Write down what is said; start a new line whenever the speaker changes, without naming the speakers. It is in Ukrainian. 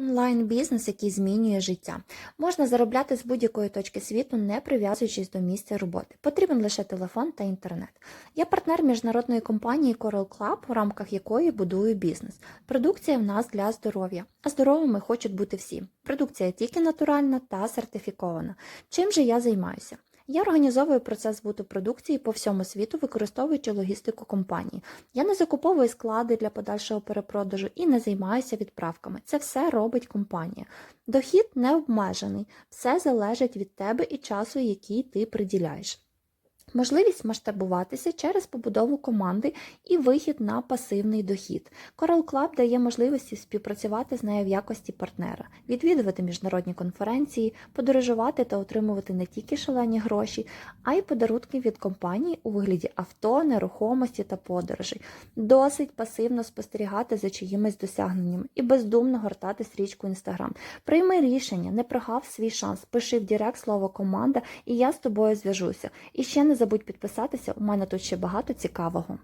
Онлайн-бізнес, який змінює життя. Можна заробляти з будь-якої точки світу, не прив'язуючись до місця роботи. Потрібен лише телефон та інтернет. Я партнер міжнародної компанії Coral Club, в рамках якої будую бізнес. Продукція в нас для здоров'я, а здоровими хочуть бути всі. Продукція тільки натуральна та сертифікована. Чим же я займаюся? Я організовую процес збуту продукції по всьому світу, використовуючи логістику компанії. Я не закуповую склади для подальшого перепродажу і не займаюся відправками. Це все робить компанія. Дохід не обмежений, все залежить від тебе і часу, який ти приділяєш. Можливість масштабуватися через побудову команди і вихід на пасивний дохід. Coral Club дає можливості співпрацювати з нею в якості партнера, відвідувати міжнародні конференції, подорожувати та отримувати не тільки шалені гроші, а й подарунки від компанії у вигляді авто, нерухомості та подорожей. Досить пасивно спостерігати за чиїмись досягненнями і бездумно гортати стрічку Instagram. Прийми рішення, не прогав свій шанс. Пиши в Директ слово команда, і я з тобою зв'яжуся. І ще не забудь підписатися, у мене тут ще багато цікавого.